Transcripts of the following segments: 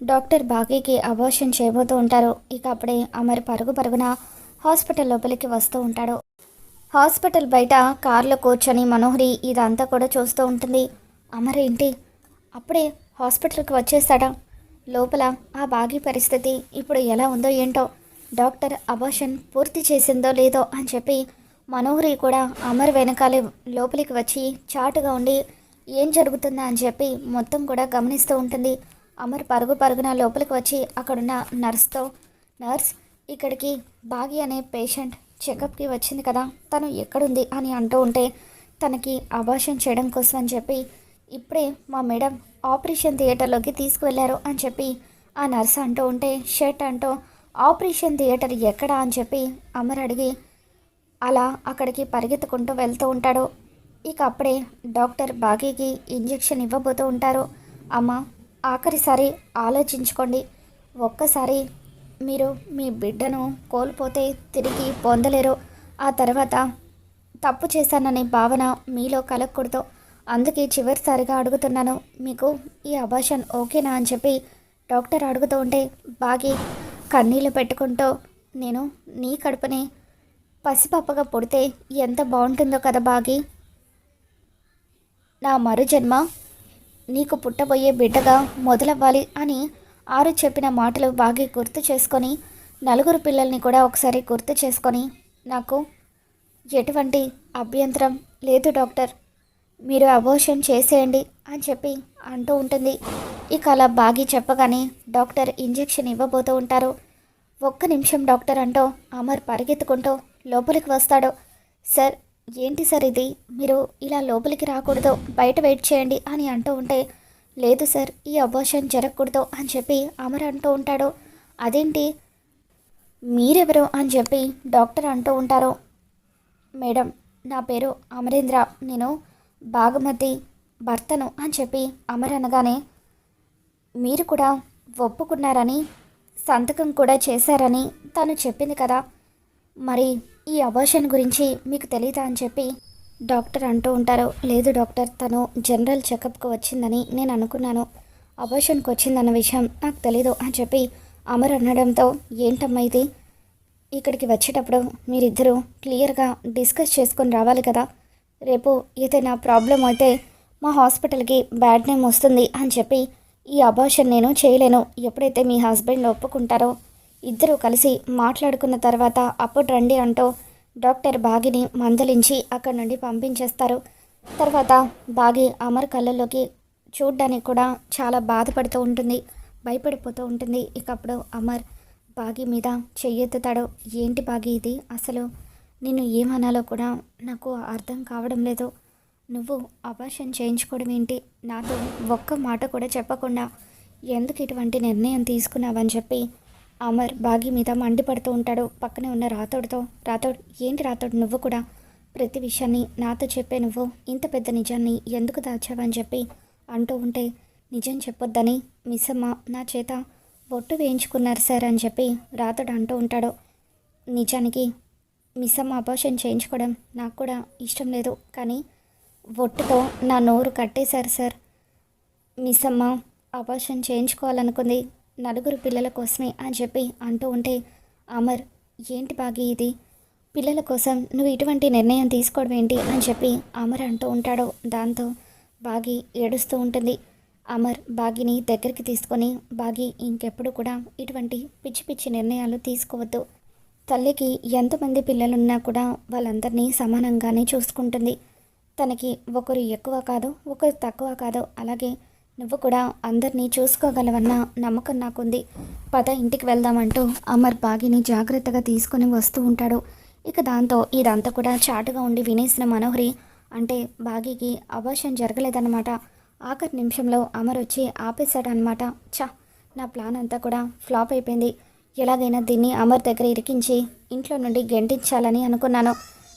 Doctor బాగీకి abortion చేయబోతూ ఉంటారు. ఇక అప్పుడే అమర్ పరుగు పరుగున హాస్పిటల్ లోపలికి వస్తూ ఉంటాడు. హాస్పిటల్ బయట కారులో కూర్చొని మనోహరి ఇదంతా కూడా చూస్తూ ఉంటుంది. అమర్ ఏంటి? అప్పుడే హాస్పిటల్కి వచ్చేస్తాడా? లోపల ఆ బాగీ పరిస్థితి ఇప్పుడు ఎలా ఉందో ఏంటో డాక్టర్ అబోషన్ పూర్తి చేసిందో లేదో అని చెప్పి మనోహరి కూడా అమర్ వెనకాలే లోపలికి వచ్చి చాటుగా ఉండి ఏం జరుగుతుందా అని చెప్పి మొత్తం కూడా గమనిస్తూ ఉంటుంది. అమర్ పరుగు పరుగున లోపలికి వచ్చి అక్కడున్న నర్స్తో నర్స్ ఇక్కడికి బాగి అనే పేషెంట్ చెకప్కి వచ్చింది కదా తను ఎక్కడుంది? అని అంటూ ఉంటే తనకి అభాషణ చేయడం కోసం అని చెప్పి ఇప్పుడే మా మేడం ఆపరేషన్ థియేటర్లోకి తీసుకువెళ్ళారు అని చెప్పి ఆ నర్స్ అంటూ ఉంటే షర్ట్ అంటూ ఆపరేషన్ థియేటర్ ఎక్కడా? అని చెప్పి అమర్ అడిగి అలా అక్కడికి పరిగెత్తుకుంటూ వెళ్తూ ఉంటాడు. ఇక అప్పుడే డాక్టర్ బాగీకి ఇంజెక్షన్ ఇవ్వబోతూ ఉంటారు. అమ్మ ఆఖరిసారి ఆలోచించుకోండి. ఒక్కసారి మీరు మీ బిడ్డను కోల్పోతే తిరిగి పొందలేరు. ఆ తర్వాత తప్పు చేశాననే భావన మీలో కలగకూడదు. అందుకే చివరిసారిగా అడుగుతున్నాను మీకు ఈ అబాషన్ ఓకేనా అని చెప్పి. డాక్టర్ అడుగుతూ ఉంటే బాగి కన్నీళ్ళు పెట్టుకుంటూ నేను నీ కడుపుని పసిపాపగా పుడితే ఎంత బాగుంటుందో కదా బాగి. నా మరు జన్మ నీకు పుట్టబోయే బిడ్డగా మొదలవ్వాలి అని ఆరు చెప్పిన మాటలు బాగా గుర్తు చేసుకొని నలుగురు పిల్లల్ని కూడా ఒకసారి గుర్తు చేసుకొని నాకు ఎటువంటి అభ్యంతరం లేదు డాక్టర్. మీరు అబోషన్ చేసేయండి అని చెప్పి అంటూ ఉంటుంది. ఇక అలా బాగి చెప్పగానే డాక్టర్ ఇంజెక్షన్ ఇవ్వబోతూ ఉంటారు. ఒక్క నిమిషం డాక్టర్ అంటూ అమర్ పరిగెత్తుకుంటూ లోపలికి వస్తాడు. సార్ ఏంటి సార్ ఇది? మీరు ఇలా లోపలికి రాకూడదు. బయట వెయిట్ చేయండి అని అంటూ ఉంటే లేదు సార్ ఈ అబోషన్ జరగకూడదు అని చెప్పి అమర్ అంటూ ఉంటాడు. అదేంటి? మీరెవరు? అని చెప్పి డాక్టర్ అంటూ ఉంటారు. మేడం నా పేరు అమరేంద్ర. నేను బాగమతి భర్తను అని చెప్పి అమర్ అనగానే మీరు కూడా ఒప్పుకున్నారని సంతకం కూడా చేశారని తను చెప్పింది కదా. మరి ఈ అబార్షన్ గురించి మీకు తెలీదా అని చెప్పి డాక్టర్ అంటూ ఉంటారు. లేదు డాక్టర్ తను జనరల్ చెకప్కి వచ్చిందని నేను అనుకున్నాను. అబార్షన్కి వచ్చిందన్న విషయం నాకు తెలీదు అని చెప్పి అమర్ అనడంతో ఏంటమ్మా ఇది? ఇక్కడికి వచ్చేటప్పుడు మీరిద్దరూ క్లియర్గా డిస్కస్ చేసుకొని రావాలి కదా. రేపు ఏదైనా ప్రాబ్లం అయితే మా హాస్పిటల్కి బ్యాడ్ నేమ్ వస్తుంది అని చెప్పి ఈ అబార్షన్ నేను చేయలేను. ఎప్పుడైతే మీ హస్బెండ్ ఒప్పుకుంటారో ఇద్దరూ కలిసి మాట్లాడుకున్న తర్వాత అప్పుడు రండి అంటూ డాక్టర్ బాగిని మందలించి అక్కడి నుండి పంపించేస్తారు. తర్వాత బాగి అమర్ కళ్ళల్లోకి చూడ్డానికి కూడా చాలా బాధపడుతూ ఉంటుంది భయపడిపోతూ ఉంటుంది. ఇక అప్పుడు అమర్ బాగి మీద చెయ్యెత్తుతాడు. ఏంటి బాగి ఇది? అసలు నేను ఏమనాలో కూడా నాకు అర్థం కావడం లేదు. నువ్వు అపార్షన్ చేయించుకోవడం ఏంటి? నాతో ఒక్క మాట కూడా చెప్పకుండా ఎందుకు ఇటువంటి నిర్ణయం తీసుకున్నావని చెప్పి అమర్ బాగి మీద మండిపడుతూ ఉంటాడు. పక్కనే ఉన్న రాతోడితో రాతోడు ఏంటి రాతోడు నువ్వు కూడా? ప్రతి విషయాన్ని నాతో చెప్పే నువ్వు. ఇంత పెద్ద నిజాన్ని ఎందుకు దాచావని చెప్పి అంటూ ఉంటే నిజం చెప్పొద్దని మిస్సమ్మ నా చేత బొట్టు వేయించుకున్నారు సార్ అని చెప్పి రాతోడు అంటూ ఉంటాడు. నిజానికి మిస్సమ్మ అబార్షన్ చేయించుకోవడం నాకు కూడా ఇష్టం లేదు. కానీ ఒట్టుతో నా నోరు కట్టేశారు సార్. మిస్సమ్మ అబార్షన్ చేయించుకోవాలనుకుంది. నలుగురు పిల్లల కోసమే అని చెప్పి అంటూ ఉంటే అమర్ ఏంటి బాగి ఇది? పిల్లల కోసం నువ్వు ఇటువంటి నిర్ణయం తీసుకోవడం ఏంటి? అని చెప్పి అమర్ అంటూ ఉంటాడు. దాంతో బాగి ఏడుస్తూ ఉంటుంది. అమర్ బాగిని దగ్గరికి తీసుకొని బాగి ఇంకెప్పుడు కూడా ఇటువంటి పిచ్చి పిచ్చి నిర్ణయాలు తీసుకోవద్దు. తల్లికి ఎంతమంది పిల్లలున్నా కూడా వాళ్ళందరినీ సమానంగానే చూసుకుంటుంది. తనకి ఒకరు ఎక్కువ కాదు ఒకరు తక్కువ కాదు. అలాగే నువ్వు కూడా అందరినీ చూసుకోగలవన్న నమ్మకం నాకుంది. పద ఇంటికి వెళ్దామంటూ అమర్ బాగిని జాగ్రత్తగా తీసుకొని వస్తూ ఉంటాడు. ఇక దాంతో ఇదంతా కూడా చాటుగా ఉండి వినేసిన మనోహరి అంటే బాగీకి అబార్షన్ జరగలేదన్నమాట. ఆఖరి నిమిషంలో అమర్ వచ్చి ఆపేశాడనమాట చా నా ప్లాన్ అంతా కూడా ఫ్లాప్ అయిపోయింది. ఎలాగైనా దీన్ని అమర్ దగ్గర ఇరికించి ఇంట్లో నుండి గెంటించాలని అనుకున్నాను.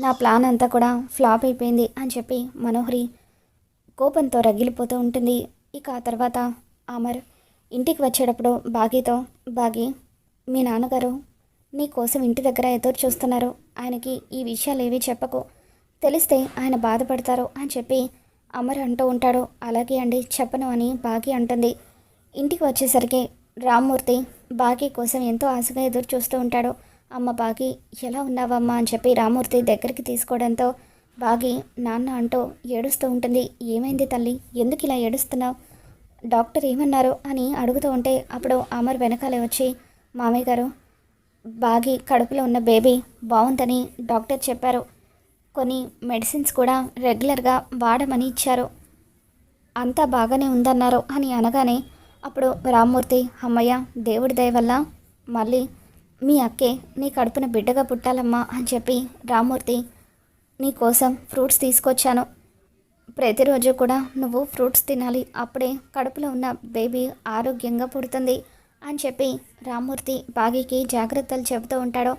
నా ప్లాన్ అంతా కూడా ఫ్లాప్ అయిపోయింది అని చెప్పి మనోహరి కోపంతో రగిలిపోతూ ఉంటుంది. ఇక ఆ తర్వాత అమర్ ఇంటికి వచ్చేటప్పుడు బాగీతో బాగీ మీ నాన్నగారు నీ కోసం ఇంటి దగ్గర ఎదురు చూస్తున్నారు. ఆయనకి ఈ విషయాలు ఏవి చెప్పకు. తెలిస్తే ఆయన బాధపడతారు అని చెప్పి అమర్ అంటూ ఉంటాడు. అలాగే అండి చెప్పను అని బాగి అంటుంది. ఇంటికి వచ్చేసరికి రామ్మూర్తి బాగి కోసం ఎంతో ఆశగా ఎదురు చూస్తూ ఉంటాడు. అమ్మ బాగి ఎలా ఉన్నావమ్మా అని చెప్పి రామ్మూర్తి దగ్గరికి తీసుకోవడంతో బాగి నాన్న అంటూ ఏడుస్తూ ఉంటుంది. ఏమైంది తల్లి? ఎందుకు ఇలా ఏడుస్తున్నావు? డాక్టర్ ఏమన్నారు అని అడుగుతూ ఉంటే అప్పుడు అమర్ వెనకాలే వచ్చి మామయ్య గారు బాగి కడుపులో ఉన్న బేబీ బాగుందని డాక్టర్ చెప్పారు. కొన్ని మెడిసిన్స్ కూడా రెగ్యులర్గా వాడమని ఇచ్చారు. అంతా బాగానే ఉందన్నారు అని అనగానే అప్పుడు రామ్మూర్తి అమ్మయ్య దేవుడి దయ వల్ల మళ్ళీ మీ అక్కే నీ కడుపున బిడ్డగా పుట్టాలమ్మా అని చెప్పి రామ్మూర్తి నీకోసం ఫ్రూట్స్ తీసుకొచ్చాను. ప్రతిరోజు కూడా నువ్వు ఫ్రూట్స్ తినాలి. అప్పుడే కడుపులో ఉన్న బేబీ ఆరోగ్యంగా పుడుతుంది అని చెప్పి రామ్మూర్తి బాగీకి జాగ్రత్తలు చెబుతూ ఉంటాడు.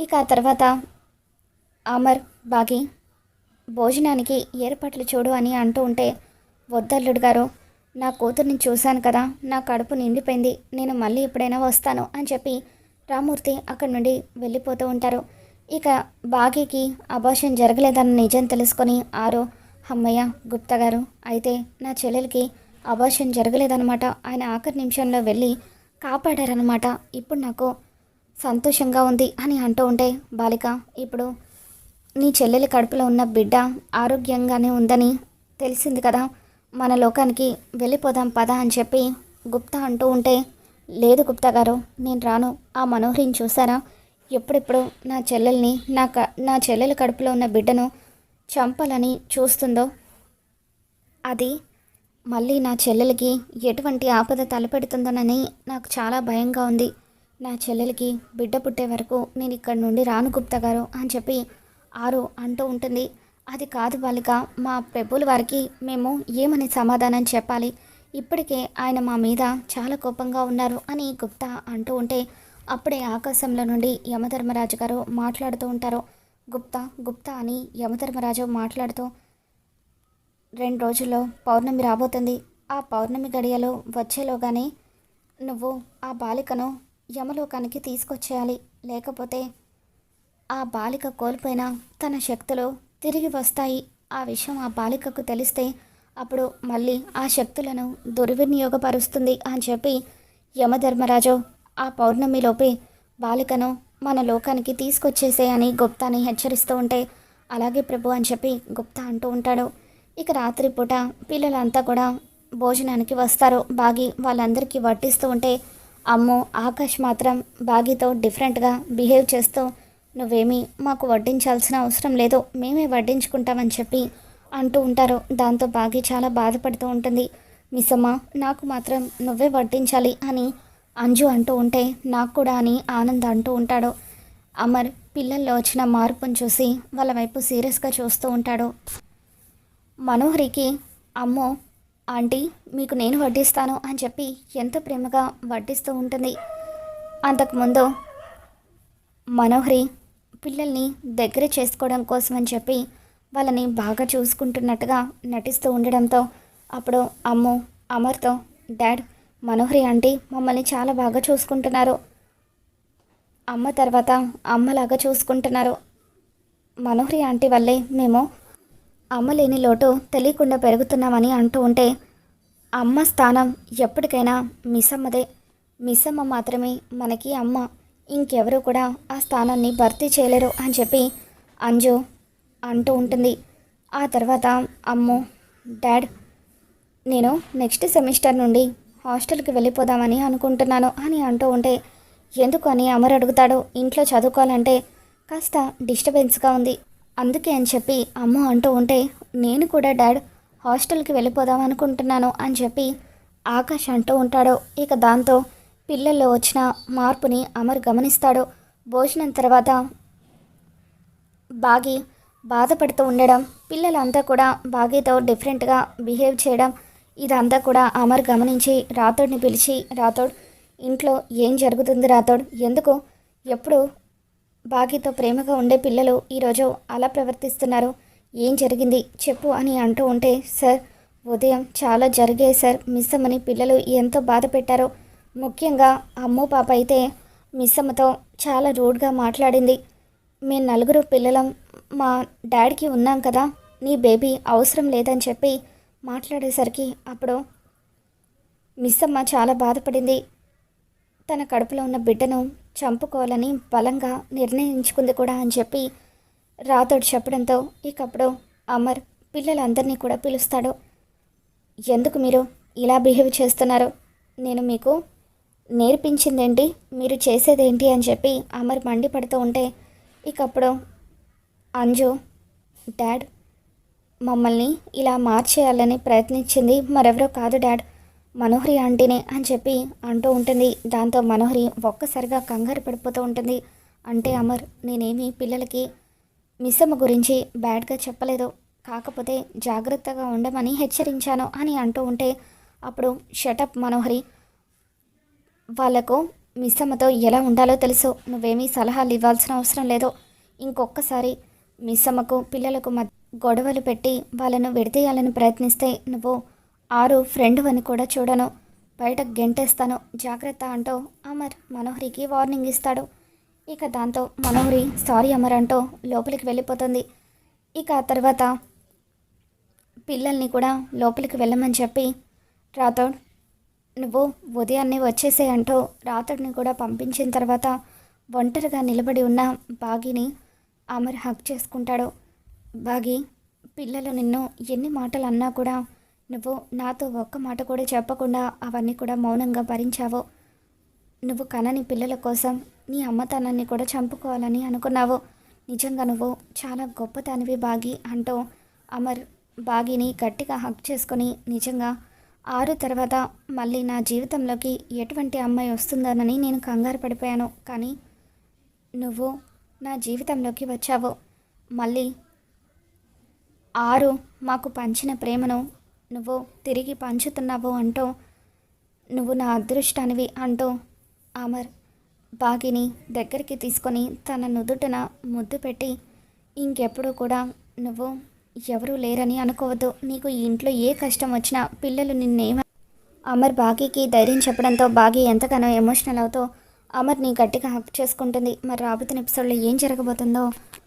ఇక ఆ తర్వాత అమర్ బాగి భోజనానికి ఏర్పాట్లు చూడు అని అంటూ ఉంటే వద్దల్లుడు గారు నా కూతుర్ని చూశాను కదా నా కడుపు నిండిపోయింది. నేను మళ్ళీ ఎప్పుడైనా వస్తాను అని చెప్పి రామూర్తి అక్కడి నుండి వెళ్ళిపోతూ ఉంటారు. ఇక బాగీకి అబార్షన్ జరగలేదన్న నిజం తెలుసుకొని ఆరో అమ్మయ్య గుప్తా గారు అయితే నా చెల్లెలకి అబార్షన్ జరగలేదన్నమాట. ఆయన ఆఖరి నిమిషంలో వెళ్ళి కాపాడారనమాట ఇప్పుడు నాకు సంతోషంగా ఉంది అని అంటూ ఉంటే బాలిక ఇప్పుడు నీ చెల్లెలి కడుపులో ఉన్న బిడ్డ ఆరోగ్యంగానే ఉందని తెలిసింది కదా. మన లోకానికి వెళ్ళిపోదాం పదా అని చెప్పి గుప్తా అంటూ ఉంటే లేదు గుప్తా గారు నేను రాను. ఆ మనోహరిని చూసారా ఎప్పుడెప్పుడు నా చెల్లెల్ని నా క నా చెల్లెల కడుపులో ఉన్న బిడ్డను చంపాలని చూస్తుందో అది మళ్ళీ నా చెల్లెలకి ఎటువంటి ఆపద తలపెడుతుందోనని నాకు చాలా భయంగా ఉంది. నా చెల్లెలకి బిడ్డ పుట్టే వరకు నేను ఇక్కడి నుండి రాను గుప్తా గారు అని చెప్పి ఆరు అంటూ ఉంటుంది. అది కాదు బాలిక మా ప్రభుల వారికి మేము ఏమని సమాధానం చెప్పాలి? ఇప్పటికే ఆయన మా మీద చాలా కోపంగా ఉన్నారు అని గుప్తా అంటూ ఉంటే అప్పుడే ఆకాశంలో నుండి యమధర్మరాజు గారు మాట్లాడుతూ ఉంటారు. గుప్తా గుప్తా అని యమధర్మరాజు మాట్లాడుతూ రెండు రోజుల్లో పౌర్ణమి రాబోతుంది. ఆ పౌర్ణమి గడియలో వచ్చేలోగానే నువ్వు ఆ బాలికను యమలోకానికి తీసుకొచ్చేయాలి. లేకపోతే ఆ బాలిక కోల్పోయిన తన శక్తులు తిరిగి వస్తాయి. ఆ విషయం ఆ బాలికకు తెలిస్తే అప్పుడు మళ్ళీ ఆ శక్తులను దుర్వినియోగపరుస్తుంది అని చెప్పి యమధర్మరాజు ఆ పౌర్ణమిలోపే బాలికను మన లోకానికి తీసుకొచ్చేసేయని గుప్తాని హెచ్చరిస్తూ ఉంటే అలాగే ప్రభు అని చెప్పి గుప్తా అంటూ ఉంటాడు. ఇక రాత్రిపూట పిల్లలంతా కూడా భోజనానికి వస్తారు. బాగి వాళ్ళందరికీ వడ్డిస్తూ ఉంటే అమ్మో ఆకాష్ మాత్రం బాగితో డిఫరెంట్గా బిహేవ్ చేస్తూ నువ్వేమీ మాకు వడ్డించాల్సిన అవసరం లేదు మేమే వడ్డించుకుంటామని చెప్పి అంటూ ఉంటారు. దాంతో బాగి చాలా బాధపడుతూ ఉంటుంది. మిసమ్మ నాకు మాత్రం నువ్వే వడ్డించాలి అని అంజు అంటూ ఉంటే నాకు కూడా అని ఆనంద్ అంటూ ఉంటాడు. అమర్ పిల్లల్లో వచ్చిన మార్పును చూసి వాళ్ళ వైపు సీరియస్గా చూస్తూ ఉంటాడు. మనోహరికి అమ్మో ఆంటీ మీకు నేను వడ్డిస్తాను అని చెప్పి ఎంతో ప్రేమగా వడ్డిస్తూ ఉంటుంది. అంతకుముందు మనోహరి పిల్లల్ని దగ్గర చేసుకోవడం కోసం అని చెప్పి వాళ్ళని బాగా చూసుకుంటున్నట్టుగా నటిస్తూ ఉండడంతో అప్పుడు అమ్ము అమర్తో డాడ్ మనోహరి ఆంటీ మమ్మల్ని చాలా బాగా చూసుకుంటున్నారు. అమ్మ తర్వాత అమ్మలాగా చూసుకుంటున్నారు. మనోహరి ఆంటీ వల్లే మేము అమ్మ లేని లోటు తెలియకుండా పెరుగుతున్నామని అంటూ ఉంటే అమ్మ స్థానం ఎప్పటికైనా మిస్సమ్మదే మిస్సమ్మ మాత్రమే మనకి అమ్మ. ఇంకెవరూ కూడా ఆ స్థానాన్ని భర్తీ చేయలేరు అని చెప్పి అంజు అంటూ ఉంటుంది. ఆ తర్వాత అమ్ము డాడ్ నేను నెక్స్ట్ సెమిస్టర్ నుండి హాస్టల్కి వెళ్ళిపోదామని అనుకుంటున్నాను. అని అంటూ ఉంటే ఎందుకు అని అమర్ అడుగుతాడు. ఇంట్లో చదువుకోవాలంటే కాస్త డిస్టర్బెన్స్గా ఉంది. అందుకే అని చెప్పి అమ్మ అంటూ ఉంటే నేను కూడా డాడ్ హాస్టల్కి వెళ్ళిపోదాం అనుకుంటున్నాను అని చెప్పి ఆకాష్ అంటూ ఉంటాడు. ఇక దాంతో పిల్లల్లో వచ్చిన మార్పుని అమర్ గమనిస్తాడు. భోజనం తర్వాత బాగి బాధపడుతూ ఉండడం పిల్లలంతా కూడా బాగీతో డిఫరెంట్గా బిహేవ్ చేయడం ఇదంతా కూడా అమర్ గమనించి రాతోడిని పిలిచి రాథోడ్ ఇంట్లో ఏం జరుగుతుంది రాథోడ్? ఎందుకు? ఎప్పుడు బాకీతో ప్రేమగా ఉండే పిల్లలు ఈరోజు అలా ప్రవర్తిస్తున్నారు? ఏం జరిగింది? చెప్పు అని అంటూ ఉంటే సార్ ఉదయం చాలా జరిగాయి సార్ మిస్ అమ్మని పిల్లలు ఎంతో బాధ పెట్టారో. ముఖ్యంగా అమ్ము పాప అయితే మిస్ అమ్మతో చాలా రూడ్గా మాట్లాడింది. మేము నలుగురు పిల్లలం మా డాడీకి ఉన్నాం కదా నీ బేబీ అవసరం లేదని చెప్పి మాట్లాడేసరికి అప్పుడు మిస్సమ్మ చాలా బాధపడింది. తన కడుపులో ఉన్న బిడ్డను చంపుకోవాలని బలంగా నిర్ణయించుకుంది కూడా అని చెప్పి రాతోడు చెప్పడంతో ఇకప్పుడు అమర్ పిల్లలందరినీ కూడా పిలుస్తాడు. ఎందుకు మీరు ఇలా బిహేవ్ చేస్తున్నారు? నేను మీకు నేర్పించిందేంటి? మీరు చేసేదేంటి? అని చెప్పి అమర్ మండిపడుతూ ఉంటే ఇకప్పుడు అంజు డాడ్ మమ్మల్ని ఇలా మార్చేయాలని ప్రయత్నించింది మరెవరో కాదు డాడ్. మనోహరి ఆంటీనే అని చెప్పి అంటూ ఉంటుంది. దాంతో మనోహరి ఒక్కసారిగా కంగారు పడిపోతూ ఉంటుంది. అంటే అమర్ నేనేమి పిల్లలకి మిస్సమ్మ గురించి బ్యాడ్గా చెప్పలేదు. కాకపోతే జాగ్రత్తగా ఉండమని హెచ్చరించాను అని అంటూ ఉంటే అప్పుడు షటప్ మనోహరి వాళ్ళకు మిస్సమ్మతో ఎలా ఉండాలో తెలుసు. నువ్వేమీ సలహాలు ఇవ్వాల్సిన అవసరం లేదు. ఇంకొకసారి మిస్సమ్మకు పిల్లలకు మధ్య గొడవలు పెట్టి వాళ్ళను విడదీయాలని ప్రయత్నిస్తే నువ్వు ఆరు ఫ్రెండ్ అని కూడా చూడను. బయట గెంటేస్తాను. జాగ్రత్త అంటూ అమర్ మనోహరికి వార్నింగ్ ఇస్తాడు. ఇక దాంతో మనోహరి సారీ అమర్ అంటూ లోపలికి వెళ్ళిపోతుంది. ఇక ఆ తర్వాత పిల్లల్ని కూడా లోపలికి వెళ్ళమని చెప్పి రాథోడ్ నువ్వు ఉదయాన్నే వచ్చేసే అంటూ రాతడిని కూడా పంపించిన తర్వాత ఒంటరిగా నిలబడి ఉన్న బాగిని అమర్ హక్ చేసుకుంటాడు. బాగి పిల్లలు నిన్ను ఎన్ని మాటలు అన్నా కూడా నువ్వు నాతో ఒక్క మాట కూడా చెప్పకుండా అవన్నీ కూడా మౌనంగా భరించావు. నువ్వు కనని పిల్లల కోసం నీ అమ్మతనాన్ని కూడా చంపుకోవాలని అనుకున్నావు. నిజంగా నువ్వు చాలా గొప్పతనివి బాగి అంటూ అమర్ బాగిని గట్టిగా హక్ చేసుకొని నిజంగా ఆరు తర్వాత మళ్ళీ నా జీవితంలోకి ఎటువంటి అమ్మాయి వస్తుందోనని నేను కంగారు పడిపోయాను. కానీ నువ్వు నా జీవితంలోకి వచ్చావు. మళ్ళీ ఆరు మాకు పంచిన ప్రేమను నువ్వు తిరిగి పంచుతున్నావు అంటూ నువ్వు నా అదృష్టానివి అంటూ అమర్ బాగిని దగ్గరికి తీసుకొని తన నుదుటన ముద్దు పెట్టి ఇంకెప్పుడు కూడా నువ్వు ఎవరూ లేరని అనుకోవద్దు. నీకు ఈ ఇంట్లో ఏ కష్టం వచ్చినా పిల్లలు నిన్నేమ. అమర్ బాగీకి ధైర్యం చెప్పడంతో బాగీ ఎంతగానో ఎమోషనల్ అవుతూ అమర్ని గట్టిగా హక్ చేసుకుంటుంది. మరి రాబోతున్న ఎపిసోడ్లో ఏం జరగబోతుందో